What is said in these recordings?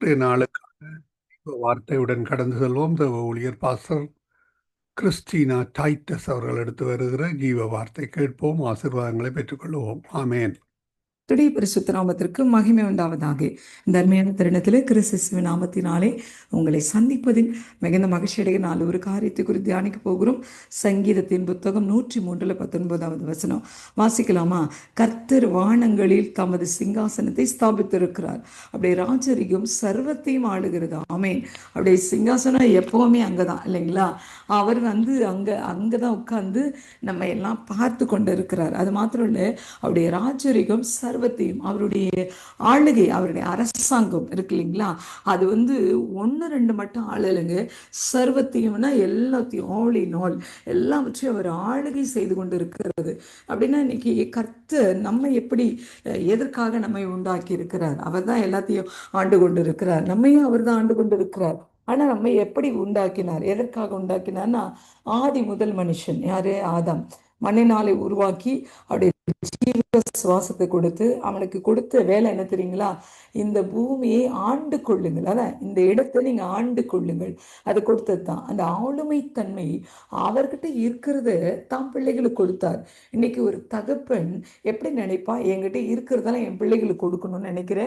இன்றைய நாளுக்கான வார்த்தையுடன் கடந்து செல்வோம். தேவ ஊழியர் பாஸ்டர் கிறிஸ்டினா டைட்டஸ் அவர்கள் எடுத்து வருகிற ஜீவ வார்த்தை கேட்போம். ஆசீர்வாதங்களை பெற்றுக்கொள்வோம். ஆமேன். துடைய பரிசுத்த நாமத்திற்கு மகிமை உண்டாவதாக. இந்த அருமையான தருணத்தில் கிறிஸ்துவ நாமத்தினாலே உங்களை சந்திப்பதில் மிகுந்த மகிழ்ச்சியடைய நாலு ஒரு காரியத்தை குறித்து தியானிக்க போகிறோம். சங்கீதத்தின் புத்தகம் நூற்றி மூன்றில் பத்தொன்பதாவது வசனம். வாசிக்கலாமா? கர்த்தர் வானங்களில் தமது சிங்காசனத்தை ஸ்தாபித்திருக்கிறார். அப்படியே ராஜரிகம் சர்வத்தையும் ஆளுகிறது. ஆமேன். அப்படியே சிங்காசனம் எப்பவுமே அங்கதான் இல்லைங்களா? அவர் வந்து அங்க அங்கதான் உட்கார்ந்து நம்ம எல்லாம் பார்த்து கொண்டு இருக்கிறார் அது மாத்திரம் இல்லை அவருடைய ராஜரிகம் சர்வ சர்வத்தையும் அவருடைய ஆளுகை அவருடைய அரசாங்கம் இருக்கு இல்லைங்களா? அது வந்து ஒன்று ரெண்டு மட்டும் ஆளலைங்க. சர்வத்தையும்னா எல்லாத்தையும் ஆல் இன் ஆல் எல்லாவற்றையும் அவர் ஆளுகை செய்து கொண்டு இருக்கிறது அப்படின்னா இன்னைக்கு கர்த்த நம்ம எப்படி எதற்காக நம்மை உண்டாக்கி இருக்கிறார்? அவர் தான் எல்லாத்தையும் ஆண்டு கொண்டு இருக்கிறார் நம்மையும் அவர் தான் ஆண்டு கொண்டு இருக்கிறார் ஆனால் நம்ம எப்படி உண்டாக்கினார்? எதற்காக உண்டாக்கினார்னா ஆதி முதல் மனுஷன். யாரு? ஆதாம். மண்ணினாலை உருவாக்கி அவருடைய ஜீவ சுவாசத்தை கொடுத்து அவனுக்கு கொடுத்த வேலை என்ன தெரியுங்களா? இந்த பூமியை ஆண்டு கொள்ளுங்கள். அதான் இந்த இடத்தை நீங்க ஆண்டு கொள்ளுங்கள். அது கொடுத்தது தான். அந்த ஆளுமை தன்மை அவர்கிட்ட இருக்கிறத தான் பிள்ளைகளுக்கு கொடுத்தார். இன்னைக்கு ஒரு தகப்பன் எப்படி நினைப்பா? என்கிட்ட இருக்கிறதெல்லாம் என் பிள்ளைகளுக்கு கொடுக்கணும்னு நினைக்கிற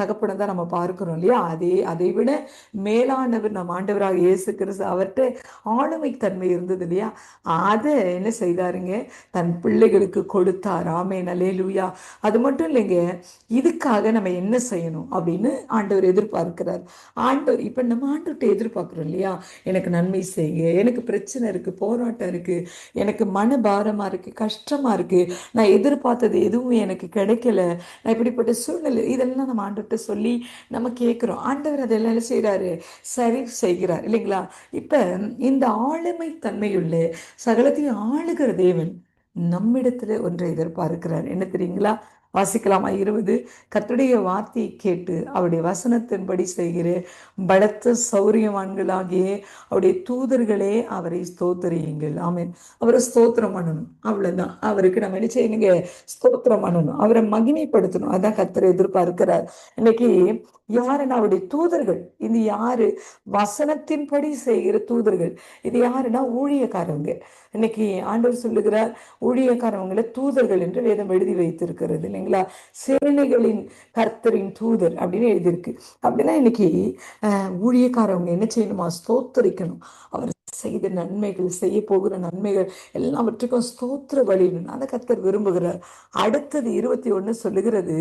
தகப்பனை தான் நம்ம பார்க்கிறோம் இல்லையா? அதே அதை விட மேலானவர் நம்ம ஆண்டவராக இயேசு கிறிஸ்து அவர்கிட்ட ஆளுமை தன்மை இருந்தது இல்லையா? அதை என்ன செய்தாருங்க? தன் பிள்ளைகளுக்கு கொடுத்தார்? ஆமே நலேலுயா அது மட்டும் இல்லைங்க இதுக்காக நம்ம என்ன செய்யணும் அப்படின்னு ஆண்டவர் எதிர்பார்க்கிறார். ஆண்டவர் இப்ப நம்ம ஆண்டவர்கிட்ட எதிர்பார்க்கிறோம் இல்லையா? எனக்கு நன்மை செய்யுங்க எனக்கு பிரச்சனை இருக்கு போராட்டம் இருக்கு எனக்கு மன பாரமா இருக்கு கஷ்டமா இருக்கு நான் எதிர்பார்த்தது எதுவும் எனக்கு கிடைக்கல நான் இப்படிப்பட்ட சூழ்நிலை இதெல்லாம் நம்ம ஆண்டவர்கிட்ட சொல்லி நம்ம கேட்குறோம். ஆண்டவர் அதெல்லாம் செய்கிறாரு சரி செய்கிறார் இல்லைங்களா? இப்ப இந்த ஆளுமை தன்மையுள்ள சகலத்தையும் ஆளுகிற தேவன் நம்மிடத்துல ஒன்றை எதிர்பார்க்கிறார். என்ன தெரியுங்களா? வாசிக்கலாமா. இருபது. கத்துடைய வார்த்தையை கேட்டு அவருடைய வசனத்தின்படி செய்கிற. பலத்த சௌரியவான்களாகிய அவருடைய தூதர்களே அவரை ஸ்தோத்திரியுங்கள். ஆமீன். அவரை ஸ்தோத்திரம் பண்ணணும். அவ்வளவுதான். அவருக்கு நம்ம என்ன செய்யணுங்க? ஸ்தோத்திரம் பண்ணணும். அவரை மகிமைப்படுத்தணும். அதான் கத்தரை எதிர்பார்க்கிறார். இன்னைக்கு யாருன்னா அவருடைய தூதர்கள். இது யாரு? வசனத்தின்படி செய்கிற தூதர்கள். இது யாருன்னா? ஊழியக்காரவங்க. இன்னைக்கு ஆண்டவர் சொல்லுகிறார் ஊழியக்காரவங்களை தூதர்கள் என்று வேதம் எழுதி வைத்திருக்கிறது. பார்த்தீங்களா சேனைகளின் கர்த்தரின் தூதர் அப்படின்னு எழுதியிருக்கு. அப்படின்னா இன்னைக்கு ஊழியக்காரவங்க என்ன செய்யணுமா? ஸ்தோத்தரிக்கணும். அவர் செய்த நன்மைகள் செய்ய போகிற நன்மைகள் எல்லாவற்றுக்கும் ஸ்தோத்திர வழின்னு அதை கர்த்தர் விரும்புகிறார். அடுத்தது இருபத்தி ஒன்று சொல்லுகிறது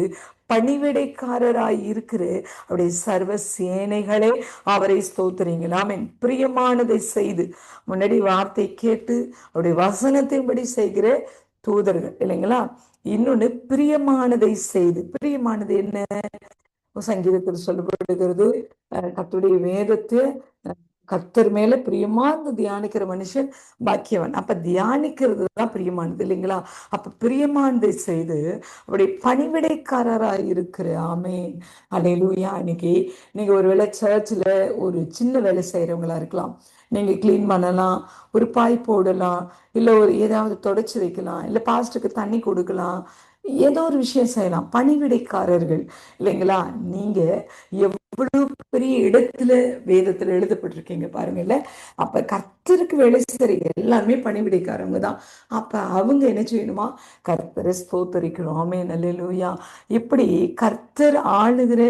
பணிவிடைக்காரராய் இருக்கிற அவருடைய சர்வ சேனைகளே அவரை ஸ்தோத்திரீங்கள் என் பிரியமானதை செய்து முன்னாடி வார்த்தை கேட்டு அவருடைய வசனத்தின்படி செய்கிற தூதர்கள் இல்லைங்களா? இன்னொன்னு பிரியமானதை செய்து பிரியமானது என்ன? சங்கீதத்தில் சொல்லப்படுகிறது கத்துடைய வேதத்தை கத்தர் மேல பிரியமானது தியானிக்கிற மனுஷன் பாக்கியவன். அப்ப தியானிக்கிறது தான் பிரியமானது இல்லைங்களா? அப்ப பிரியமானதை செய்து அவருடைய பணிவிடைக்காரராக இருக்கிற ஆமே அல்லேலூயா அன்னைக்கு நீங்க ஒருவேளை சர்ச்சில் ஒரு சின்ன வேலை செய்யறவங்களா இருக்கலாம். நீங்க க்ளீன் பண்ணலாம் ஒரு பாய் போடலாம் இல்ல ஒரு ஏதாவது தொடச்சி வைக்கலாம் இல்ல பாஸ்டருக்கு தண்ணி கொடுக்கலாம் ஏதோ ஒரு விஷயம் செய்யலாம். பணிவிடைக்காரர்கள் இல்லைங்களா? நீங்க இவ்வளவு பெரிய இடத்துல வேதத்துல எழுதப்பட்டிருக்கீங்க பாருங்கல்ல அப்ப கர்த்தருக்கு வேலை சரி எல்லாருமே பணிவிடைக்காரவங்க தான். அப்ப அவங்க என்ன செய்யணுமா? கர்த்தரை ஸ்தோத்தரிக்கணும். ஆமே நல்லூயா இப்படி கர்த்தர் ஆளுகிற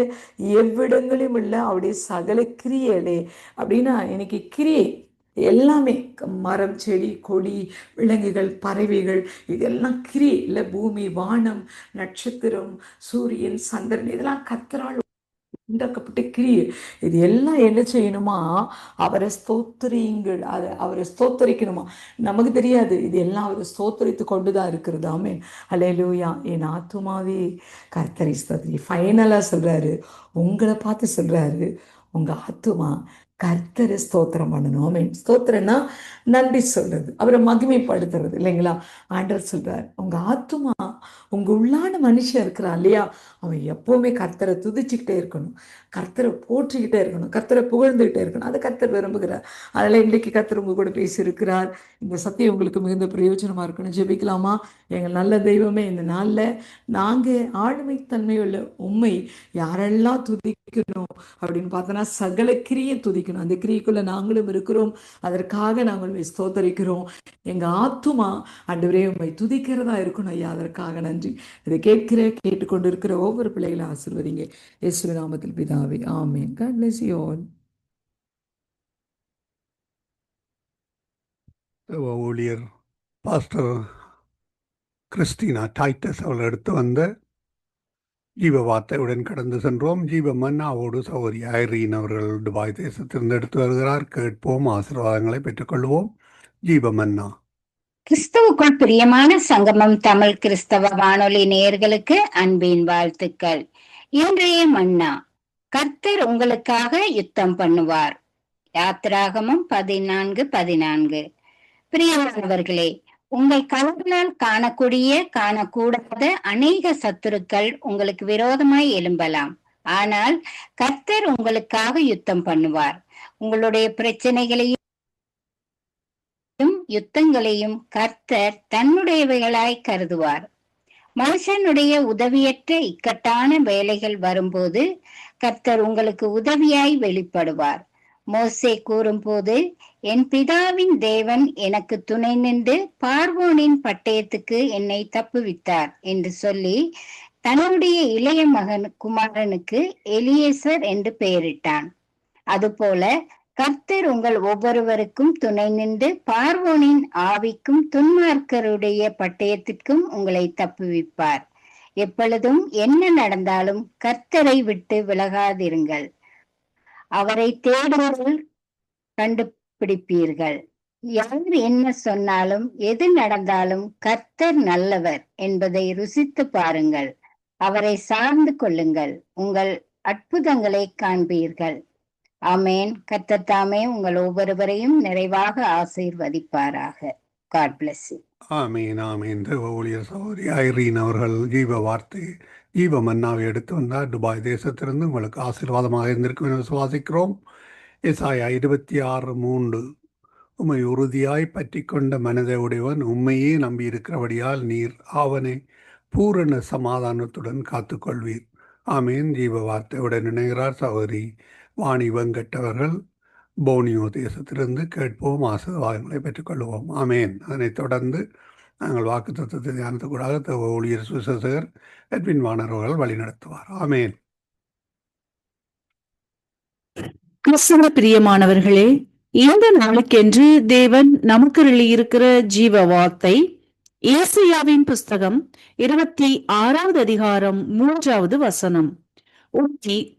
எவ்விடங்களிலும் உள்ள அவருடைய சகல கிரியலே அப்படின்னா இன்னைக்கு கிரியை எல்லாமே மரம் செடி கொடி விலங்குகள் பறவைகள் இதெல்லாம் கிரி இல்லை பூமி வானம் நட்சத்திரம் சூரியன் சந்திரன் இதெல்லாம் கத்தரால் உண்டாக்கப்பட்ட கிரியை. இது எல்லாம் என்ன செய்யணுமா? அவரை ஸ்தோத்திரியுங்கள். அதை அவரை ஸ்தோத்தரிக்கணுமா? நமக்கு தெரியாது. இது எல்லாம் அவரை ஸ்தோத்தரித்து கொண்டு தான் இருக்கிறது. ஆமென். என் ஆத்துமாவே கர்த்தரி ஸ்தோத்திரி. ஃபைனலாக சொல்கிறாரு உங்களை பார்த்து சொல்கிறாரு உங்கள் ஆத்துமா கர்த்தரை ஸ்தோத்திரம் பண்ணணும். ஆமென் ஸ்தோத்திரம்னா நன்றி சொல்றது. அவரை மகிமைப்படுத்துறது. இல்லைங்களா? ஆண்டவர் சொல்றார் உங்க ஆத்துமா உங்க உள்ளான மனுஷன் இருக்கிறான் இல்லையா? அவன் எப்பவுமே கர்த்தரை துதிச்சுக்கிட்டே இருக்கணும். கர்த்தரை போற்றிக்கிட்டே இருக்கணும். கர்த்தரை புகழ்ந்துகிட்டே இருக்கணும். அதை கர்த்தர் விரும்புகிறார். அதில் இன்றைக்கு கர்த்தர் உங்க கூட பேசியிருக்கிறார். இந்த சத்தியம் உங்களுக்கு மிகுந்த பிரயோஜனமா இருக்கணும் ஜெபிக்கலாமா? எங்கள் நல்ல தெய்வமே இந்த நாளில் நாங்கள் ஆளுமைத்தன்மையுள்ள உண்மை யாரெல்லாம் துதிக்கணும் அப்படின்னு பார்த்தோன்னா சகல கிரியை துதிக்கணும். அந்த கிரியைக்குள்ள நாங்களும் இருக்கிறோம். அதற்காக நாங்கள் உண்மை ஸ்தோத்தரிக்கிறோம். எங்க ஆத்துமா அன்றுவரே உண்மை துதிக்கிறதா இருக்கணும் ஐயா. அதற்காக நன்றி. இதை கேட்கிற கேட்டுக்கொண்டு இருக்கிற ஒவ்வொரு பிள்ளைகளும் ஆசிர்வதிங்க. இயேசு நாமத்தில் பிதாவே ஆமென். God bless you all. ஊழியர் பாஸ்டர் கிறிஸ்டினா டைட்டஸ் அவளை எடுத்து வந்த ஜீவ வார்த்தையுடன் கடந்து சென்றோம். ஜீவ மன்னாவோடு சௌரி ஐரீன் அவர்கள் துபாய் தேசத்திலிருந்து எடுத்து வருகிறார். கேட்போம். ஆசீர்வாதங்களை பெற்றுக்கொள்வோம். ஜீவ மன்னா கிறிஸ்தவுக்குள் பிரியமான சங்கமம் தமிழ் கிறிஸ்தவ வானொலி நேயர்களுக்கு அன்பின் வாழ்த்துக்கள். இன்றைய மன்னா. கர்த்தர் உங்களுக்காக யுத்தம் பண்ணுவார். யாத்திராகமம் பதினான்கு பதினான்கு. பிரியமானவர்களே உங்கள் கண்களால் காணக்கூடிய காணக்கூடாத அநேக சத்துருக்கள் உங்களுக்கு விரோதமாய் எழும்பலாம். ஆனால் கர்த்தர் உங்களுக்காக யுத்தம் பண்ணுவார். உங்களுடைய பிரச்சனைகளையும் யுத்தங்களையும் கர்த்தர் தன்னுடையவைகளாய் கருதுவார். மனுஷனுடைய உதவியற்ற இக்கட்டான வேலைகள் வரும்போது கர்த்தர் உங்களுக்கு உதவியாய் வெளிப்படுவார். மோசே கூறும்போது என் பிதாவின் தேவன் எனக்கு துணை நின்று பார்வோனின் பட்டயத்துக்கு என்னை தப்புவித்தார் என்று சொல்லி தன்னுடைய இளைய மகன் குமாரனுக்கு எலியேசர் என்று பெயரிட்டான். அதுபோல கர்த்தர் உங்கள் ஒவ்வொருவருக்கும் துணை நின்று பார்வோனின் ஆவிக்கும் துன்மார்க்கருடைய பட்டயத்திற்கும் உங்களை தப்புவிப்பார். எப்பொழுதும் என்ன நடந்தாலும் கர்த்தரை விட்டு விலகாதிருங்கள். அவரை தேடுங்கள் கண்டுபிடிப்பீர்கள். யார் என்ன சொன்னாலும் எது நடந்தாலும் கர்த்தர் நல்லவர் என்பதை ருசித்து பாருங்கள். அவரை சார்ந்து கொள்ளுங்கள். உங்கள் அற்புதங்களை காண்பீர்கள். ஆமேன். கர்த்தத்தாமே உங்கள் ஒவ்வொருவரையும் நிறைவாக ஆசீர்வதிப்பாராக. காட் பிளஸ் யூ ஆமீன் ஆமீன். தேவ ஊழியர் சௌரி ஐரீன் அவர்கள் ஜீவ வார்த்தை ஜீவ மன்னாவை எடுத்து வந்தார். துபாய் தேசத்திலிருந்து உங்களுக்கு ஆசீர்வாதமாக இருந்திருக்கும் என விசுவாசிக்கிறோம். எஸ்ஆயா இருபத்தி ஆறு மூன்று. உம்மை உறுதியாய் பற்றி கொண்ட மனதை உடையவன் உண்மையே நம்பியிருக்கிறபடியால் நீர் அவனை பூரண சமாதானத்துடன் காத்துக்கொள்வீர். ஆமேன். ஜீவ வார்த்தையுடன் இணைகிறார் சௌரி வாணி வெங்கட்டவர்கள் போனியோ தேசத்திலிருந்து கேட்போம் ஆசீர்வாதங்களை பெற்றுக்கொள்வோம். ஆமேன். அதனைத் தொடர்ந்து நாங்கள் வாக்கு தத்துவத்தை தியானத்துக்கூடாக ஊழியர் சுசேகர் எட்வின் வாணர் வழிநடத்துவார். ஆமேன். கிறிஸ்தவ பிரியமானவர்களே இந்த நாளுக்கென்று தேவன் நமக்கு இருக்கிற ஜீவ வார்த்தை ஏசையாவின் புஸ்தகம் இருபத்தி ஆறாவது அதிகாரம் மூன்றாவது வசனம். ஊற்றி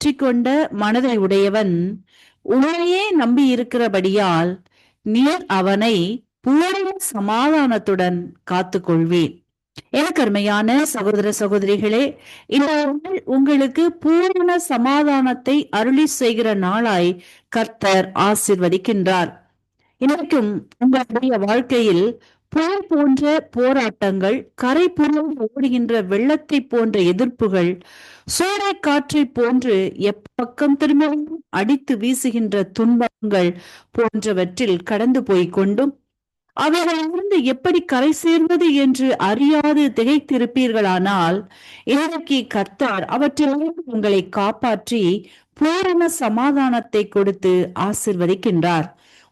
வெற்றி கொண்ட மனதை உடையவன் உன்னையே நம்பி இருக்கிறபடியால் நீர் அவனை பூரண சமாதானத்துடன் காத்துக்கொள்வீர் எனக்கு அருமையான சகோதர சகோதரிகளே இந்த நாள் உங்களுக்கு பூரண சமாதானத்தை அருளி செய்கிற நாளாய் கர்த்தர் ஆசிர்வதிக்கின்றார். இன்றைக்கும் உங்களுடைய வாழ்க்கையில் போர் போன்ற போராட்டங்கள் கரை புறம் ஓடுகின்ற வெள்ளத்தை போன்ற எதிர்ப்புகள் சூறை காற்றை போன்று எப்பக்கம் திரும்பவும் அடித்து வீசுகின்ற துன்பங்கள் போன்றவற்றில் கடந்து போய்க் கொண்டும் அவைகளிலிருந்து எப்படி கரை சேர்வது என்று அறியாது திகைத்திருப்பீர்களானால் இன்றைக்கு கர்த்தார் அவற்றிலிருந்து உங்களை காப்பாற்றி பூரண சமாதானத்தை கொடுத்து ஆசிர்வதிக்கின்றார்.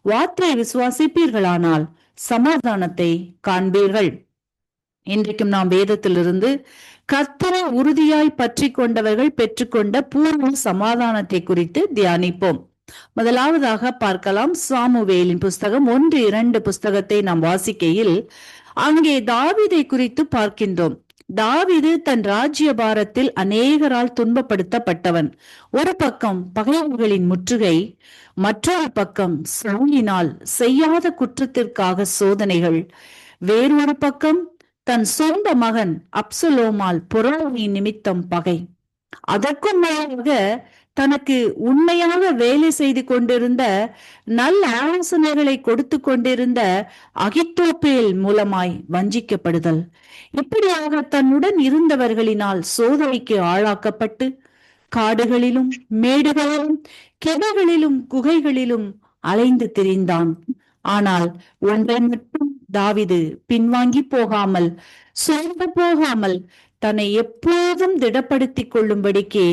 வார்த்தை விசுவாசிப்பீர்களானால் சமாதானத்தை காண்பீர்கள். இன்றைக்கும் நாம் வேதத்திலிருந்து கர்த்தரை உறுதியாய் பற்றி கொண்டவர்கள் பெற்றுக்கொண்ட பூர்வ சமாதானத்தை குறித்து தியானிப்போம். முதலாவதாக பார்க்கலாம் சாமுவேலின் புஸ்தகம் ஒன்று இரண்டு புஸ்தகத்தை நாம் வாசிக்கையில் அங்கே தாவிதை குறித்து பார்க்கின்றோம். தாவிது தன் ராஜ்ய பாரத்தில் அநேகரால் துன்பப்படுத்தப்பட்டவன். ஒரு பக்கம் பகைவர்களின் முற்றுகை மற்றொரு பக்கம் சவுலினால் செய்யாத குற்றத்திற்காக சோதனைகள். வேறொரு பக்கம் தன் சொந்த மகன் அப்சலோமால் பொறாமை நிமித்தம் பகை. அதற்கும் மேலாக தனக்கு உண்மையாக வேலை செய்து கொண்டிருந்த நல்ல ஆலோசனைகளை கொடுத்து கொண்டிருந்த அகித்தோப்பேல் மூலமாய் வஞ்சிக்கப்படுதல். இப்படியாக தன்னுடன் இருந்தவர்களினால் சோதனைக்கு ஆளாக்கப்பட்டு காடுகளிலும் மேடுகளிலும் கெடைகளிலும் குகைகளிலும் அலைந்து திரிந்தான். ஆனால் ஒன்றை மட்டும் தாவிது பின்வாங்கி போகாமல் சோர்ந்து போகாமல் தன்னை எப்போதும் திடப்படுத்திக் கொள்ளும்படிக்கே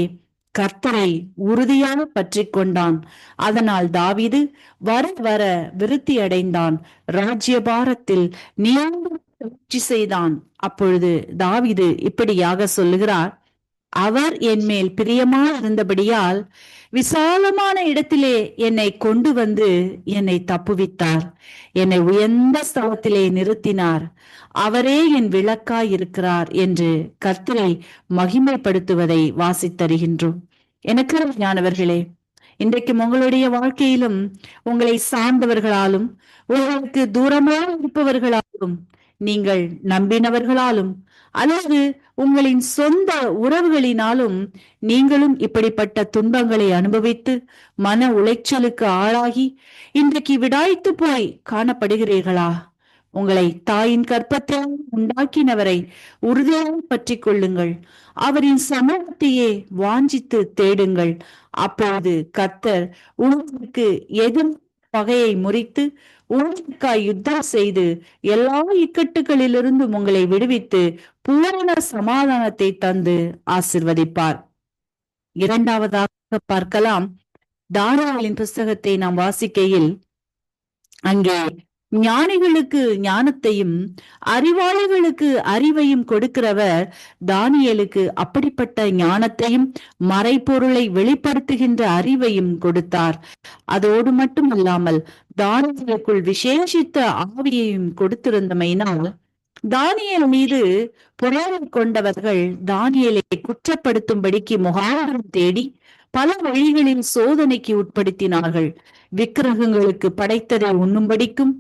கர்த்தரை உறுதியாக பற்றி கொண்டான் அதனால் தாவீது வர வர விருத்தி அடைந்தான். ராஜ்யபாரத்தில் நீண்ட முயற்சி செய்தான். அப்பொழுது தாவீது இப்படியாக சொல்லுகிறார். அவர் என் மேல் பிரியமா இருந்தபடியால் விசாலமான இடத்திலே என்னை கொண்டு வந்து என்னை தப்புவித்தார். என்னை உயர்ந்த ஸ்தலத்திலே நிறுத்தினார். அவரே என் விளக்காய் இருக்கிறார் என்று கர்த்தரை மகிமைப்படுத்துவதை வாசித்தருகின்றோம் எனக்கு ஞானவர்களே இன்றைக்கு உங்களுடைய வாழ்க்கையிலும் உங்களை சார்ந்தவர்களாலும் உங்களுக்கு தூரமாக இருப்பவர்களாலும் நீங்கள் நம்பினவர்களாலும் அல்லது உங்களின் சொந்த உறவுகளினாலும் நீங்களும் இப்படிப்பட்ட துன்பங்களை அனுபவித்து மன உளைச்சலுக்கு ஆளாகி இன்றைக்கு விடாய்த்து போய் காணப்படுகிறீர்களா? உங்களை தாயின் கற்பத்தால் உண்டாக்கினவரை உறுதியாக பற்றி கொள்ளுங்கள். அவரின் சமூகத்தையே வாஞ்சித்து தேடுங்கள். அப்போது கர்த்தர் உங்களுக்கு எதிர் பகையை முறித்து உங்களுக்காய் யுத்தம் செய்து எல்லா இக்கட்டுகளிலிருந்தும் உங்களை விடுவித்து பூரண சமாதானத்தை தந்து ஆசிர்வதிப்பார். இரண்டாவதாக பார்க்கலாம். தானியேலின் புஸ்தகத்தை நாம் வாசிக்கையில் அங்கே ஞானிகளுக்கு ஞானத்தையும் அறிவாளிகளுக்கு அறிவையும் கொடுக்கிறவர் தானியலுக்கு அப்படிப்பட்ட ஞானத்தையும் மறைபொருளை வெளிப்படுத்துகின்ற அறிவையும் கொடுத்தார். அதோடு மட்டுமல்லாமல் தானியலுக்குள் விசேஷித்த ஆவியையும் கொடுத்திருந்தமையினால் தானியல் மீது பொறாமை கொண்டவர்கள் தானியலை குற்றப்படுத்தும்படிக்கு முகாந்திரம் தேடி பல வழிகளில் சோதனைக்கு உட்படுத்தினார்கள். விக்கிரகங்களுக்கு படைத்ததை உண்ணும்படிக்கும்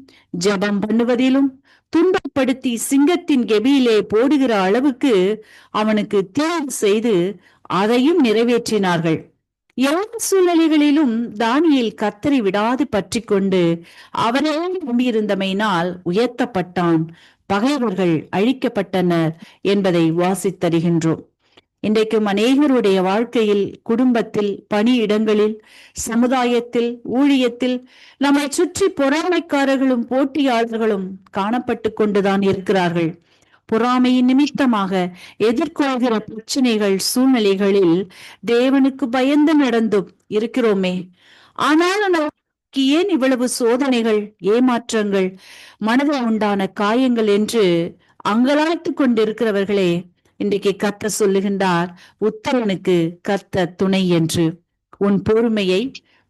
ஜபம் பண்ணுவதிலும் துன்பப்படுத்தி சிங்கத்தின் கெபியிலே போடுகிற அளவுக்கு அவனுக்கு தேர்வு செய்து அதையும் நிறைவேற்றினார்கள். எல்லா சூழ்நிலைகளிலும் தானியில் கத்தரி விடாது பற்றி கொண்டு அவரே நம்பியிருந்தமையினால் உயர்த்தப்பட்டான். பகைவர்கள் அழிக்கப்பட்டனர் என்பதை வாசித்தருகின்றோம் இன்றைக்கும் அநேகருடைய வாழ்க்கையில் குடும்பத்தில் பணியிடங்களில் சமுதாயத்தில் ஊழியத்தில் நம்மை சுற்றி பொறாமைக்காரர்களும் போட்டியாளர்களும் காணப்பட்டு கொண்டுதான் இருக்கிறார்கள். பொறாமையின் நிமித்தமாக எதிர்கொள்கிற பிரச்சனைகள் சூழ்நிலைகளில் தேவனுக்கு பயந்து நடந்தும் இருக்கிறோமே. ஆனாலும் நமக்கு ஏன் இவ்வளவு சோதனைகள் ஏமாற்றங்கள் மனதில் உண்டான காயங்கள் என்று அங்கலாய்த்து கொண்டிருக்கிறவர்களே இன்றைக்கு கத்த சொல்லுகின்றார் உத்தரனுக்கு கத்த துணை என்று. உன் பொறுமையை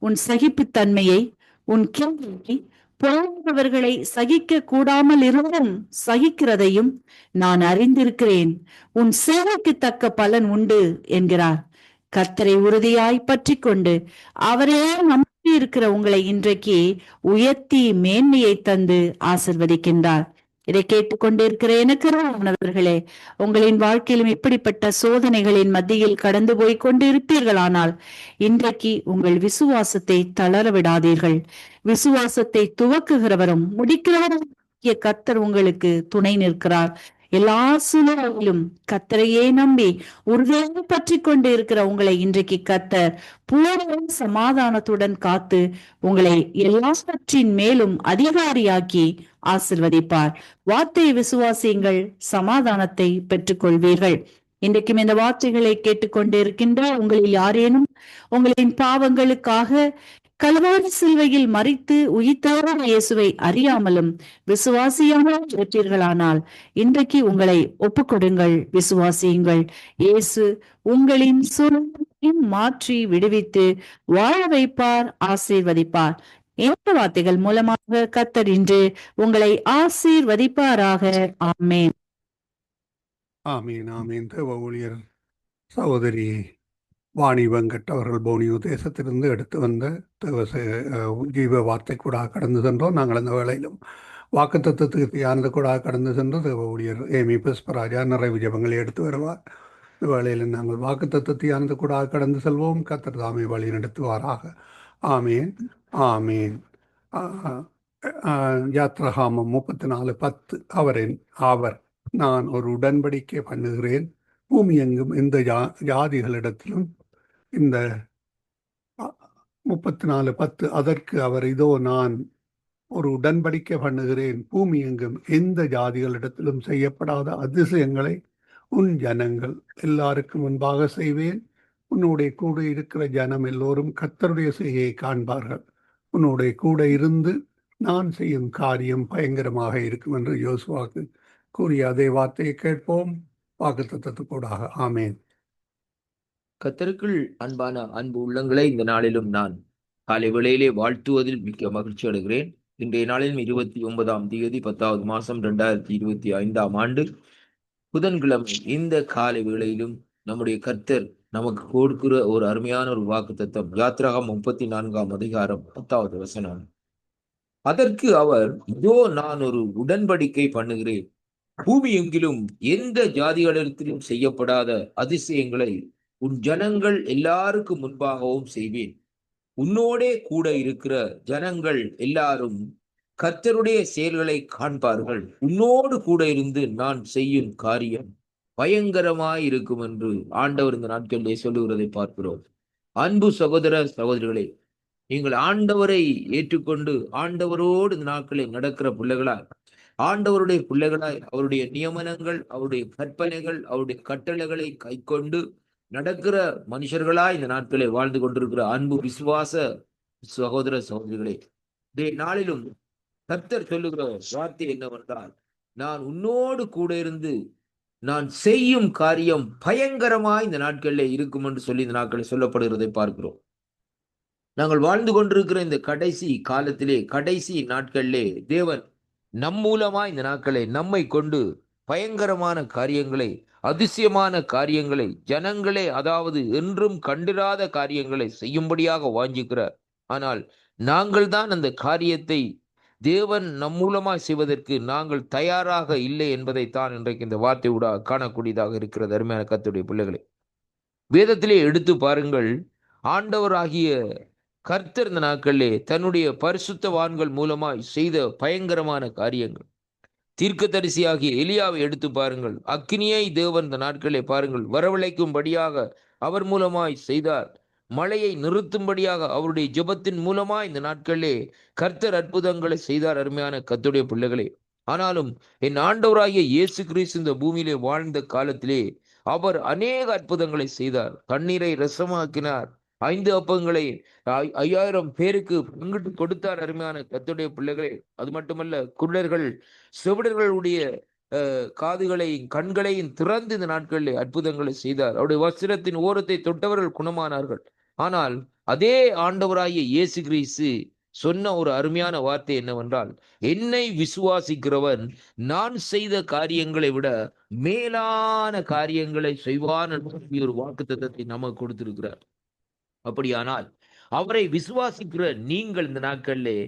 உன் சகிப்புத்தன்மையை உன் கேள்வி போகிறவர்களை சகிக்க கூடாமல் இருந்தும் சகிக்கிறதையும் நான் அறிந்திருக்கிறேன். உன் சேவைக்கு தக்க பலன் உண்டு என்கிறார். கத்தரை உறுதியாய் பற்றி கொண்டு அவரே நம்பி இருக்கிற உங்களை இன்றைக்கு உயர்த்தி மேன்மையை தந்து ஆசிர்வதிக்கின்றார். இதை கேட்டுக்கொண்டிருக்கிற எனக்கு உணவர்களே உங்களின் வாழ்க்கையிலும் இப்படிப்பட்ட சோதனைகளின் மத்தியில் கடந்து போய் கொண்டு இருப்பீர்களானால் இன்றைக்கு உங்கள் விசுவாசத்தை தளர விடாதீர்கள். விசுவாசத்தை துவக்குகிறவரும் முடிக்கிறவரும் கர்த்தர் உங்களுக்கு துணை நிற்கிறார். எல்லா சூழ்நிலையிலும் கத்தரையே நம்பி உறுதியாக பற்றி கொண்டு இருக்கிற உங்களை இன்றைக்கு கத்தர் பூரண சமாதானத்துடன் காத்து உங்களை எல்லாவற்றின் மேலும் அதிகாரியாக்கி ஆசிர்வதிப்பார். வார்த்தையை விசுவாசியுங்கள் சமாதானத்தை பெற்றுக்கொள்வீர்கள். இன்றைக்கும் இந்த வார்த்தைகளை கேட்டுக்கொண்டிருக்கின்ற உங்களில் யாரேனும் உங்களின் பாவங்களுக்காக கல்வாரி சிலுவையில் மறித்து உயிர்த்தவர இயேசுவை அறியாமலும் விசுவாசியாமலும் இருப்பீர்களானால் இன்றைக்கு உங்களை ஒப்புக்கொடுங்கள் விசுவாசியுங்கள். இயேசு உங்களின் சூழ்நிலையும் மாற்றி விடுவித்து வாழ வைப்பார் ஆசீர்வதிப்பார். இந்த வார்த்தைகள் மூலமாக கத்தர் இன்று உங்களை ஆசீர்வதிப்பாராக. ஆமேன். ஆமீன் ஆமீன். தேவ ஊழியர் சகோதரி வாணி வெங்கட் அவர்கள் போனியோ தேசத்திலிருந்து எடுத்து வந்த ஜீவ வார்த்தை கூட கடந்து சென்றோம். நாங்கள் அந்த வேளையிலும் வாக்குத்தத்துவத்துக்கு தியானது கூட கடந்து சென்று தேவ ஊழியர் ஏமி புஷ்பராஜா நிறைவு ஜபங்களை எடுத்து வருவார். இந்த வேளையில் நாங்கள் வாக்கு தத்துவத்தை கூட கடந்து செல்வோம். கத்தர் தாமே வழி நடத்துவாராக. ஆமேன். ஆமேன். யாத்ரஹாமம் முப்பத்தி நாலு பத்து. அவரின் அவர் நான் ஒரு உடன்படிக்கை பண்ணுகிறேன். பூமி எங்கும் எந்த ஜா ஜாதிகளிடத்திலும் இந்த முப்பத்தி நாலு பத்து அதற்கு அவர் இதோ நான் ஒரு உடன்படிக்கை பண்ணுகிறேன். பூமி எங்கும் எந்த ஜாதிகளிடத்திலும் செய்யப்படாத அதிசயங்களை உன் ஜனங்கள் எல்லாருக்கும் முன்பாக செய்வேன். உன்னுடைய கூட இருக்கிற ஜனம் எல்லோரும் கத்தருடைய செய்கையை காண்பார்கள். உன்னுடைய கூட இருந்து நான் செய்யும் காரியம் பயங்கரமாக இருக்கும் என்று யோசுவாக்கு கூறிய அதே வார்த்தையை கேட்போம். வாக்குத்தத்தத்துக்கூடாக ஆமேன். கத்தருக்குள் அன்பான அன்பு உள்ளங்களை இந்த நாளிலும் நான் காலை வேளையிலே வாழ்த்துவதில் மிக்க மகிழ்ச்சி அடைகிறேன். இன்றைய நாளிலும் இருபத்தி ஒன்பதாம் தேதி பத்தாவது மாசம் ரெண்டாயிரத்தி இருபத்தி ஐந்தாம் ஆண்டு புதன்கிழமை. இந்த காலை வேளையிலும் நம்முடைய கர்த்தர் நமக்கு கொடுக்கிற ஒரு அருமையான ஒரு வாக்கு தத்துவம் யாத்திராகம் முப்பத்தி நான்காம் அதிகாரம் பத்தாவது வசனம். அதற்கு அவர் இதோ நான் ஒரு உடன்படிக்கை பண்ணுகிறேன். பூமி எங்கிலும் எந்த ஜாதிகளிடத்திலும் செய்யப்படாத அதிசயங்களை உன் ஜனங்கள் எல்லாருக்கும் முன்பாகவும் செய்வேன். உன்னோடே கூட இருக்கிற ஜனங்கள் எல்லாரும் கர்த்தருடைய செயல்களை காண்பார்கள். உன்னோடு கூட இருந்து நான் செய்யும் காரியம் பயங்கரமாய் இருக்கும் என்று ஆண்டவர் இந்த நாட்களிலே சொல்லுகிறதை பார்க்கிறோம். அன்பு சகோதர சகோதரிகளே நீங்கள் ஆண்டவரை ஏற்றுக்கொண்டு ஆண்டவரோடு இந்த நாட்களில் நடக்கிற பிள்ளைகளாய் ஆண்டவருடைய பிள்ளைகளாய் அவருடைய நியமனங்கள் அவருடைய கற்பனைகள் அவருடைய கட்டளைகளை கைக்கொண்டு நடக்கிற மனுஷர்களா இந்த நாட்களை வாழ்ந்து கொண்டிருக்கிற அன்பு விசுவாச சகோதர சகோதரிகளே இதே நாளிலும் கர்த்தர் சொல்லுகிற வார்த்தை என்னவென்றால் நான் உன்னோடு கூட இருந்து நான் செய்யும் காரியம் பயங்கரமாய் இந்த நாட்களிலே இருக்கும் என்று சொல்லி இந்த நாட்களில் சொல்லப்படுகிறதை பார்க்கிறோம். நாங்கள் வாழ்ந்து கொண்டிருக்கிற இந்த கடைசி காலத்திலே கடைசி நாட்களிலே தேவன் நம் மூலமா இந்த நாட்களை நம்மை கொண்டு பயங்கரமான காரியங்களை அதிசயமான காரியங்களை ஜனங்களே அதாவது என்றும் கண்டிராத காரியங்களை செய்யும்படியாக வாஞ்சிக்கிறார். ஆனால் நாங்கள் தான் அந்த காரியத்தை தேவன் நம் மூலமாய் செய்வதற்கு நாங்கள் தயாராக இல்லை என்பதை தான் இன்றைக்கு இந்த வார்த்தை கூட காணக்கூடியதாக இருக்கிறது. அருமையான கத்துடைய பிள்ளைகளே வேதத்திலே எடுத்து பாருங்கள். ஆண்டவராகிய கர்த்தர் இந்த நாட்களிலே தன்னுடைய பரிசுத்தவான்கள் மூலமாய் செய்த பயங்கரமான காரியங்கள். தீர்க்கதரிசியாகிய எலியாவை எடுத்து பாருங்கள். அக்னியை தேவன் இந்த நாட்களை பாருங்கள். வரவழைக்கும்படியாக அவர் மூலமாய் செய்தார். மழையை நிறுத்தும்படியாக அவருடைய ஜெபத்தின் மூலமாய் இந்த நாட்களிலே கர்த்தர் அற்புதங்களை செய்தார். அருமையான கத்துடைய பிள்ளைகளே ஆனாலும் என் ஆண்டவராகிய இயேசு கிறிஸ்து இந்த பூமியிலே வாழ்ந்த காலத்திலே அவர் அநேக அற்புதங்களை செய்தார். தண்ணீரை ரசமாக்கினார். ஐந்து அப்பங்களை ஐயாயிரம் பேருக்கு பங்கிட்டு கொடுத்தார் அருமையான கத்துடைய பிள்ளைகளே. அது மட்டுமல்ல குருடர்கள் செவிடர்களுடைய காதுகளையும் கண்களையும் திறந்து இந்த நாட்களில் அற்புதங்களை செய்தார். அவருடைய வஸ்திரத்தின் ஓரத்தை தொட்டவர்கள் குணமானார்கள். ஆனால் அதே ஆண்டவராகிய இயேசு கிரீசு சொன்ன ஒரு அருமையான வார்த்தை என்னவென்றால் என்னை விசுவாசிக்கிறவன் நான் செய்த காரியங்களை விட மேலான காரியங்களை செய்வான் என்று ஒரு வாக்குத்தத்தத்தை நமக்கு கொடுத்திருக்கிறார். அப்படியானால் அவரை விசுவாசிக்கிற நீங்கள் இந்த நாட்களிலே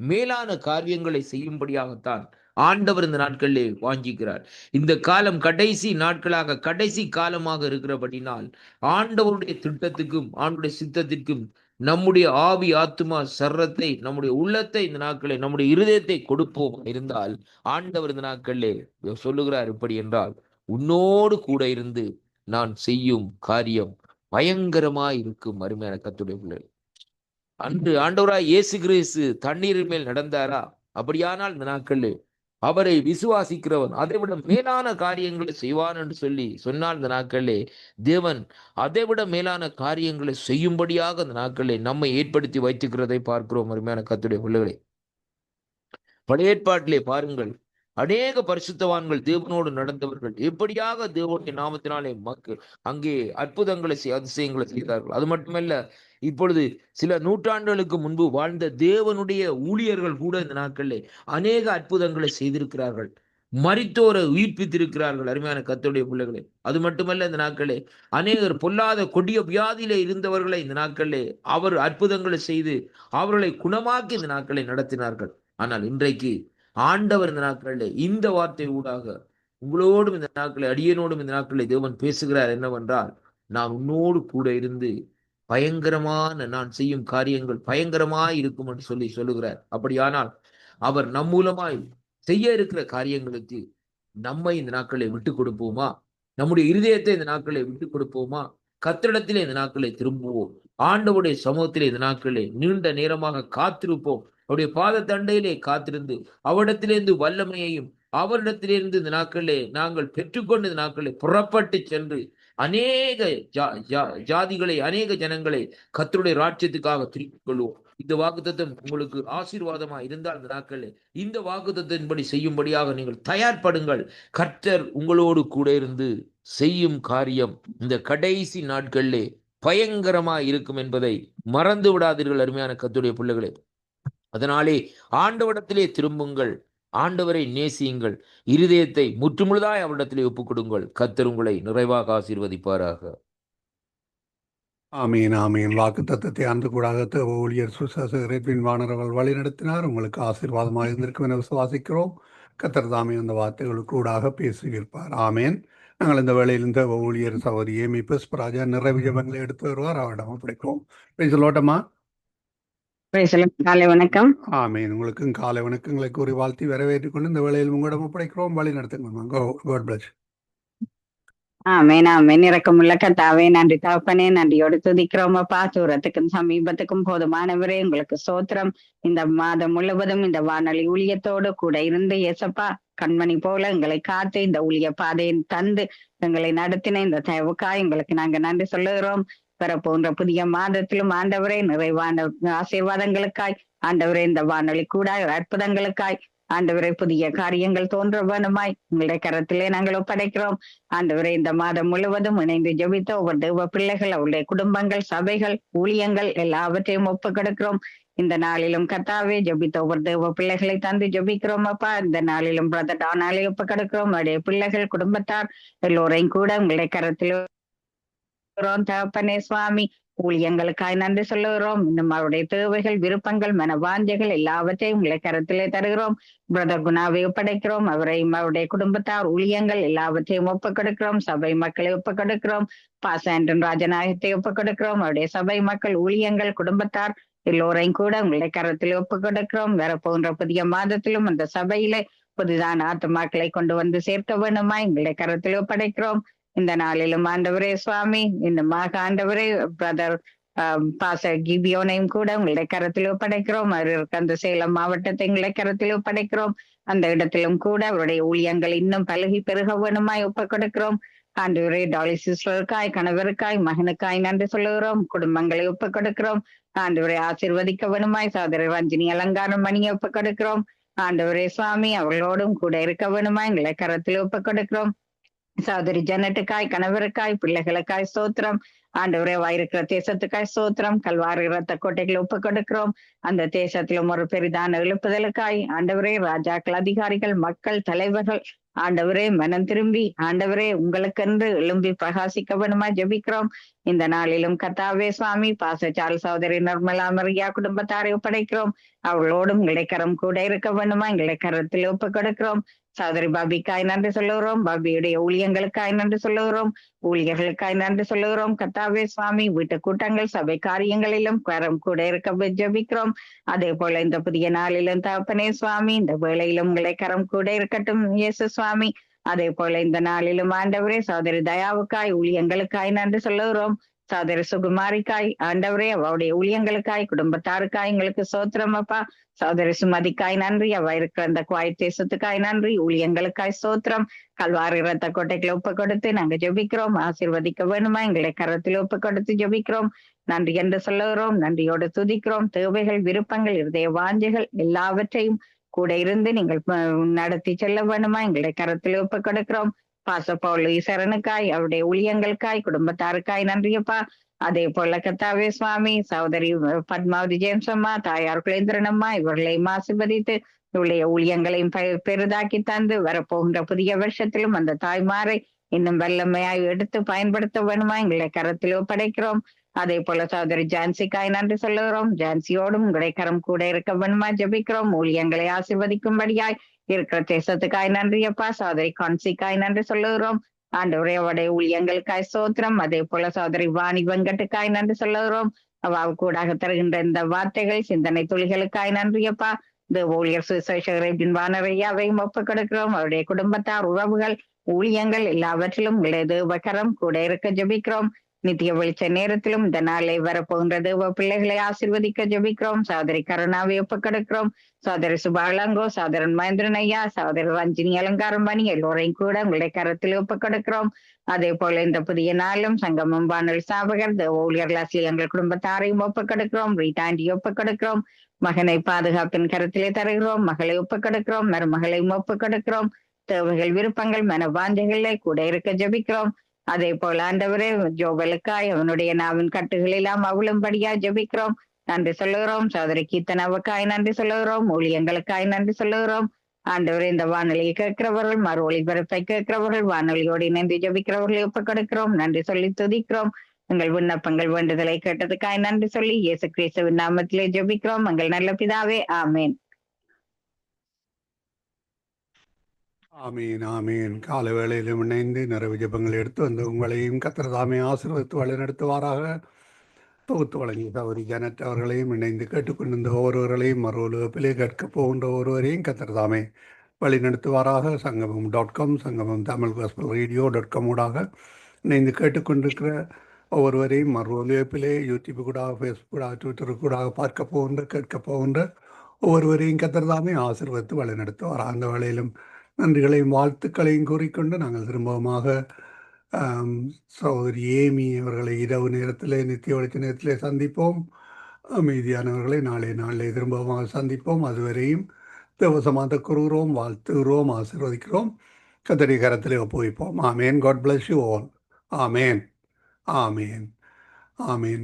மேலான காரியங்களை செய்யும்படியாகத்தான் ஆண்டவர் இந்த நாட்களிலே வாஞ்சிக்கிறார். இந்த காலம் கடைசி நாட்களாக கடைசி காலமாக இருக்கிறபடினால் ஆண்டவருடைய திட்டத்துக்கும் ஆண்டுடைய சித்தத்திற்கும் நம்முடைய ஆவி ஆத்மா சர்ரத்தை நம்முடைய உள்ளத்தை இந்த நாட்களே நம்முடைய இருதயத்தை கொடுப்போம் இருந்தால் ஆண்டவர் இந்த நாட்களிலே சொல்லுகிறார் இப்படி என்றால் உன்னோடு கூட இருந்து நான் செய்யும் காரியம் பயங்கரமாய் இருக்கும் அருமையான கத்துடைய பிள்ளை அன்று ஆண்டவராய் இயேசு கிறிஸ்து தண்ணீரின் மேல் நடந்தாரா? அப்படியானால் இந்த நாட்களில் அவரை விசுவாசிக்கிறவன் அதை விட மேலான காரியங்களை செய்வான் என்று சொல்லி சொன்னால் இந்த நாட்களிலே தேவன் அதை விட மேலான காரியங்களை செய்யும்படியாக இந்த நாட்களிலே நம்மை ஏற்படுத்தி வைத்துக்கிறதை பார்க்கிறோம் அருமையான கத்துடைய பிள்ளைகளே. பழைய ஏற்பாட்டிலே பாருங்கள் அநேக பரிசுத்தவான்கள் தேவனோடு நடந்தவர்கள் எப்படியாக தேவனுடைய நாமத்தினாலே மக்கள் அங்கே அற்புதங்களை செய் அதிசயங்களை செய்தார்கள். அது மட்டுமல்ல இப்பொழுது சில நூற்றாண்டுகளுக்கு முன்பு வாழ்ந்த தேவனுடைய ஊழியர்கள் கூட இந்த நாட்களில் அநேக அற்புதங்களை செய்திருக்கிறார்கள். மறித்தோரை உயிர்ப்பித்திருக்கிறார்கள் அருமையான கத்தோடைய பிள்ளைகளே. அது மட்டுமல்ல இந்த நாட்களே அநேகர் பொல்லாத கொடிய வியாதியிலே இருந்தவர்களை இந்த நாட்களே அவர் அற்புதங்களை செய்து அவர்களை குணமாக்கி இந்த நாட்களை நடத்தினார்கள். ஆனால் இன்றைக்கு ஆண்டவர் இந்த நாட்களிலே இந்த வார்த்தை ஊடாக உங்களோடும் இந்த நாட்களை அடியனோடும் இந்த நாட்களை தேவன் பேசுகிறார் என்னவென்றால் நான் உன்னோடு கூட இருந்து பயங்கரமான நான் செய்யும் காரியங்கள் பயங்கரமாய் இருக்கும் என்று சொல்லி சொல்லுகிறார். அப்படியானால் அவர் நம் மூலமாய் செய்ய இருக்கிற காரியங்களுக்கு நம்மை இந்த நாட்களை விட்டு கொடுப்போமா? நம்முடைய இருதயத்தை இந்த நாட்களை விட்டு கொடுப்போமா? கத்திரிடத்திலே இந்த நாட்களை திரும்புவோம். ஆண்டவருடைய சமூகத்திலே இந்த நாட்களை நீண்ட நேரமாக காத்திருப்போம். அவருடைய பாத தண்டையிலே காத்திருந்து அவரிடத்திலிருந்து வல்லமையையும் அவரிடத்திலிருந்து இந்த நாட்களிலே நாங்கள் பெற்றுக்கொண்டு இந்த நாட்களை புறப்பட்டு சென்று அநேக ஜா ஜா ஜாதிகளை அநேக ஜனங்களை கத்தருடைய ராட்சியத்துக்காக திருப்பிக் கொள்வோம். இந்த வாக்குத்தத்தம் உங்களுக்கு ஆசீர்வாதமா இருந்தால் இந்த நாட்களில் இந்த வாக்குத்தத்தின்படி செய்யும்படியாக நீங்கள் தயார்படுங்கள். கர்த்தர் உங்களோடு கூட இருந்து செய்யும் காரியம் இந்த கடைசி நாட்களிலே பயங்கரமா இருக்கும் என்பதை மறந்து விடாதீர்கள் அருமையான கத்துடைய பிள்ளைகளே. அதனாலே ஆண்டவடத்திலே திரும்புங்கள் ஆண்டவரை நேசியுங்கள் இருதயத்தை முற்றுமுழுதாய் அவரிடத்திலே ஒப்புக்கொடுங்கள். கத்தர் உங்களை நிறைவாக ஆசீர்வதிப்பாராக. ஆமீன் ஆமீன். வாக்கு தத்தத்தை அன்று கூடாக ஊழியர் சுசேரப்பின் வானரவர்கள் வழி நடத்தினார். உங்களுக்கு ஆசீர்வாதமாக இருந்திருக்கும் என விசுவாசிக்கிறோம். கத்தர் தாமே அந்த வார்த்தைகளுக்கு கூடாக பேசியிருப்பார் ஆமேன். நாங்கள் இந்த வேளையில் இந்த ஊழியர் சகோதரி ஏமி புஷ்பராஜா நிறைய விஜயங்களை எடுத்து வருவார். அவரிடம் பிடிக்கிறோம் பேசலோட்டமா காலை வணக்கம். ஆமீன். உங்களுக்கும் காலை வணக்கங்களை கூறி வாழ்த்தி வரவேற்றுக் கொண்டு இந்த வேளையில் உங்களிடம் ஒப்படைக்கிறோம். வழி நடத்துங்க ஆமேன் ஆமேன். இறக்கமுள்ள கத்தாவே நன்றி தகப்பனே நன்றியோடு துதிக்கிறோம் அப்பா. தூரத்துக்கும் சமீபத்துக்கும் போதுமானவரே உங்களுக்கு சோத்திரம் இந்த மாதம் முழுவதும் இந்த வானொலி ஊழியத்தோடு கூட இருந்து எசப்பா கண்மணி போல எங்களை காத்து இந்த ஊழிய பாதையை தந்து எங்களை நடத்தின இந்த தயவுக்காய் எங்களுக்கு நாங்க நன்றி சொல்லுகிறோம். பெற போன்ற புதிய மாதத்திலும் ஆண்டவரே நிறைவான ஆசீர்வாதங்களுக்காய் ஆண்டவரே இந்த வானொலி கூட அற்புதங்களுக்காய் ஆண்டவரை புதிய காரியங்கள் தோன்ற வேணுமாய் உங்களுடைய கரத்திலே நாங்கள் ஒப்படைக்கிறோம். ஆண்டவரை இந்த மாதம் முழுவதும் இணைந்து ஜெபித்த ஒவ்வொரு தேவ பிள்ளைகள் அவருடைய குடும்பங்கள் சபைகள் ஊழியங்கள் எல்லாவற்றையும் ஒப்பு கொடுக்கிறோம். இந்த நாளிலும் கத்தாவே ஜபித்த ஒவ்வொரு தேவ பிள்ளைகளை தந்து ஜபிக்கிறோம் அப்பா. இந்த நாளிலும் பிரதர் டானாலே ஒப்பு கொடுக்கிறோம். அவருடைய பிள்ளைகள் குடும்பத்தார் எல்லோரையும் கூட உங்களுடைய கரத்தில் தகப்பனே சுவாமி ஊழியங்களுக்காய் நன்றி சொல்லுகிறோம். இன்னும் அவருடைய தேவைகள் விருப்பங்கள் மனவாஞ்சைகள் எல்லாவற்றையும் உங்களை கருத்திலே தருகிறோம். பிரதர் குணாவை ஒப்படைக்கிறோம். அவரையும் அவருடைய குடும்பத்தார் ஊழியங்கள் எல்லாவற்றையும் ஒப்புக் கொடுக்கிறோம். சபை மக்களை ஒப்புக் கொடுக்கிறோம். பாசாண்டன் ராஜநாயகத்தை ஒப்புக் கொடுக்கிறோம். அவருடைய சபை மக்கள் ஊழியங்கள் குடும்பத்தார் எல்லோரையும் கூட உங்களுடைய கரத்தில் ஒப்புக் கொடுக்கிறோம். வேற போன்ற புதிய மாதத்திலும் அந்த சபையிலே புதிதான ஆத்மாக்களை கொண்டு வந்து சேர்க்க வேணுமா எங்களுடைய கரத்தில் ஒப்படைக்கிறோம். இந்த நாளிலும் ஆண்டவரே சுவாமி இந்த ஆண்டவரே பிரதர் பாச um, கிபியோனையும் கூட உங்களுடைய கரத்தில் ஒப்படைக்கிறோம். அவர் இருக்க அந்த சேலம் மாவட்டத்தை எங்களுடைய கரத்தில் ஒப்படைக்கிறோம். அந்த இடத்திலும் கூட அவருடைய ஊழியங்கள் இன்னும் பழகி பெருக வேணுமாய் ஒப்ப கொடுக்கிறோம். ஆண்டவரே டாலி சிஸ்டருக்காய் கணவருக்காய் மகனுக்காய் நன்றி சொல்லுகிறோம். குடும்பங்களை ஒப்ப கொடுக்கிறோம். ஆண்டவரை ஆசிர்வதிக்க வேணுமாய் சாதர ரஞ்சினி அலங்காரம் மணியை ஒப்ப கொடுக்கிறோம். ஆண்டவரே சுவாமி அவர்களோடும் கூட இருக்க வேணுமா எங்களை கரத்தில் ஒப்ப கொடுக்கிறோம். சகோதரி ஜனட்டுக்காய் கணவருக்காய் பிள்ளைகளுக்காய் சோத்திரம் ஆண்டவரே வாயிருக்கிற தேசத்துக்காய் சோத்திரம் கல்வாறு ரத்த கோட்டைகளை ஒப்பு கொடுக்கிறோம் அந்த தேசத்திலும் ஒரு பெரிதான எழுப்புதலுக்காய். ஆண்டவரே ராஜாக்கள் அதிகாரிகள் மக்கள் தலைவர்கள். ஆண்டவரே மனம் திரும்பி. ஆண்டவரே உங்களுக்கென்று எழும்பி பிரகாசிக்க வேணுமா ஜெபிக்கிறோம். இந்த நாளிலும் கத்தாவே சுவாமி பாசச்சால் சகோதரி நிர்மலா மரியா குடும்பத்தாரை ஒப்படைக்கிறோம். அவளோடும் இடைக்கரம் கூட இருக்க வேணுமா இடைக்கரத்தில் ஒப்பு கொடுக்கிறோம் சகோதரி பாபிக்காய் நன்றி சொல்லுகிறோம். பாபியுடைய ஊழியங்களுக்காய் நன்றி சொல்லுகிறோம். ஊழியர்களுக்காய் நன்றி சொல்லுகிறோம். கத்தாவே சுவாமி வீட்டு கூட்டங்கள் சபை காரியங்களிலும் கரம் கூட இருக்க ஜபிக்கிறோம். அதே போல இந்த புதிய நாளிலும் தகப்பனே சுவாமி இந்த வேளையிலும் உங்களை கரம் கூட இருக்கட்டும் இயேசு சுவாமி. அதே போல இந்த நாளிலும் ஆண்டவரே சகோதரி தயாவுக்காய் ஊழியங்களுக்காய் நன்றி சொல்லுகிறோம். சகோதரி சுகுமாரிக்காய் ஆண்டவரே அவருடைய ஊழியங்களுக்காய் குடும்பத்தாருக்காய் எங்களுக்கு சோத்திரம் அப்பா. சகோதரி சுமதிக்காய் நன்றி அவ இருக்கிற அந்த குவாய் தேசத்துக்காய் நன்றி ஊழியங்களுக்காய் சோத்திரம். கல்வாரி ரத்த கோட்டைக்கு ஒப்பு கொடுத்து நாங்க ஜெபிக்கிறோம். ஆசீர்வதிக்க வேணுமா? எங்களை கரத்தில் ஒப்பு கொடுத்து ஜெபிக்கிறோம். நன்றி என்று சொல்லுகிறோம். நன்றியோடு துதிக்கிறோம். தேவைகள் விருப்பங்கள் இருதய வாஞ்சைகள் எல்லாவற்றையும் கூட இருந்து நீங்கள் நடத்தி செல்ல வேணுமா? எங்களை கரத்தில் ஒப்பு கொடுக்கிறோம். பாசப்பவுல் ஈசரனுக்காய் அவருடைய ஊழியங்களுக்காய் குடும்பத்தாருக்காய் நன்றியப்பா. அதே போல கத்தாவே சுவாமி சகோதரி பத்மாவதி ஜேம்ஸ் அம்மா தாயார் குலேந்திரன் அம்மா இவர்களையும் ஆசிர்வதித்து இவருடைய ஊழியங்களையும் பெரிதாக்கி தந்து வரப்போகின்ற புதிய வருஷத்திலும் அந்த தாய்மாரை இன்னும் வல்லமையாய் எடுத்து பயன்படுத்த வேணுமா? எங்களை கரத்தில் ஒப்படைக்கிறோம். அதே போல சகோதரி ஜான்சிக்காய் நன்றி சொல்லுகிறோம். ஜான்சியோடும் உங்களுடைய கரம் கூட இருக்க வேணுமா? ஜபிக்கிறோம். ஊழியங்களை ஆசிர்வதிக்கும்படியாய் இருக்கிற தேசத்துக்காய் நன்றி அப்பா சோதரி கான்சிக்காய் நன்றி சொல்லுகிறோம். ஆண்டவரே அவருடைய ஊழியங்களுக்காய் சோத்திரம் அதே போல சோதரி வாணி வெங்கட்டுக்காய் நன்றி சொல்லுகிறோம். அவள் கூடாக தருகின்ற இந்த வார்த்தைகள் சிந்தனை துளிகளுக்காய் நன்றியப்பா. இந்த ஊழியர் சுசேஷகரின் வானரையாவையும் ஒப்புக் கொடுக்கிறோம். அவருடைய குடும்பத்தார் உறவுகள் ஊழியங்கள் எல்லாவற்றிலும் உங்களது உபகரம் கூட இருக்க ஜபிக்கிறோம். நித்திய வெளிச்ச நேரத்திலும் இந்த நாளை வரப்போகின்ற தேவ பிள்ளைகளை ஆசிர்வதிக்க ஜபிக்கிறோம். சகோதரி கருணாவை ஒப்புக்கெடுக்கிறோம். சகோதரி சுபாலங்கோ சகோதரன் மகேந்திரன் ஐயா சகோதரி ரஞ்சினி அலங்காரம் பண்ணி எல்லோரையும் கூட உங்களுடைய கரத்தில் ஒப்புக்கெடுக்கிறோம். அதே போல இந்த புதிய நாளும் சங்கமம் வானல் சாபகர் தேவ ஊழியர் லாஸ்லி எங்கள் குடும்பத்தாரையும் ஒப்புக்கெடுக்கிறோம். ரீட்டாண்டி ஒப்புக்கெடுக்கிறோம். மகனை பாதுகாப்பின் கருத்திலே தருகிறோம். மகளை ஒப்புக்கெடுக்கிறோம். மருமகளையும் ஒப்புக்கெடுக்கிறோம். தேவைகள் விருப்பங்கள் மன கூட இருக்க ஜபிக்கிறோம். அதே போல ஆண்டவரே ஜோபலுக்காய் அவனுடைய நாவின் கட்டுகளெல்லாம் அவுளும்படியா ஜபிக்கிறோம். நன்றி சொல்லுகிறோம். சோதரி கீர்த்தனவுக்காய் நன்றி சொல்லுகிறோம். ஊழியங்களுக்காய் நன்றி சொல்லுகிறோம். ஆண்டவரே இந்த வானொலியை கேட்கிறவர்கள் மறு ஒளிபரப்பை கேட்கிறவர்கள் வானொலியோடு இணைந்து ஜபிக்கிறவர்களை ஒப்புக் கொடுக்கிறோம். நன்றி சொல்லி துதிக்கிறோம். எங்கள் விண்ணப்பங்கள் வேண்டுதலை கேட்டதுக்காய் நன்றி சொல்லி இயேசு கிறிஸ்துவின் நாமத்திலே ஜபிக்கிறோம். எங்கள் நல்ல பிதாவே ஆமேன். ஆமீன் ஆமீன். கால வேளையிலும் இணைந்து நிறைவு ஜபங்கள் எடுத்து வந்து உங்களையும் கத்திரதாமே ஆசீர்வதித்து வழிநடத்துவாராக. தொகுத்து வழங்கிய தவறி ஜனத் அவர்களையும் இணைந்து கேட்டுக்கொண்டிருந்த ஒவ்வொருவர்களையும் மறு உலகப்பிலே கேட்கப் போகின்ற ஒருவரையும் கத்திரதாமே வழிநடத்துவாராக. Sangamam dot com Sangamam Tamil gospel radio dot com ஊடாக இணைந்து கேட்டுக்கொண்டிருக்கிற ஒவ்வொருவரையும் மறு ஒலிபரப்பிலே யூடியூப் கூட ஃபேஸ்புக்கூடாக ட்விட்டரு ட்விட்டர் கூட பார்க்க போகின்ற கேட்க போகின்ற ஒவ்வொருவரையும் கத்திரதாமே ஆசீர்வதித்து வழிநடத்துவார் அந்த வேளையிலும் நன்றிகளையும் வாழ்த்துக்களையும் கூறிக்கொண்டு நாங்கள் திரும்பவுமாக சகோதரி ஏமி அவர்களை இரவு நேரத்திலே நித்திய வளர்ச்சி நேரத்திலே சந்திப்போம். அமைதியானவர்களை நாளை நாளிலே திரும்பமாக சந்திப்போம். அதுவரையும் தேவசமாக கூறுகிறோம் வாழ்த்துகிறோம் ஆசீர்வதிக்கிறோம். கத்தடி கரத்திலே ஒப்புவிப்போம். ஆமேன். காட் பிளஸ் யூ ஆல் ஆமேன். ஆமேன். ஆமேன்.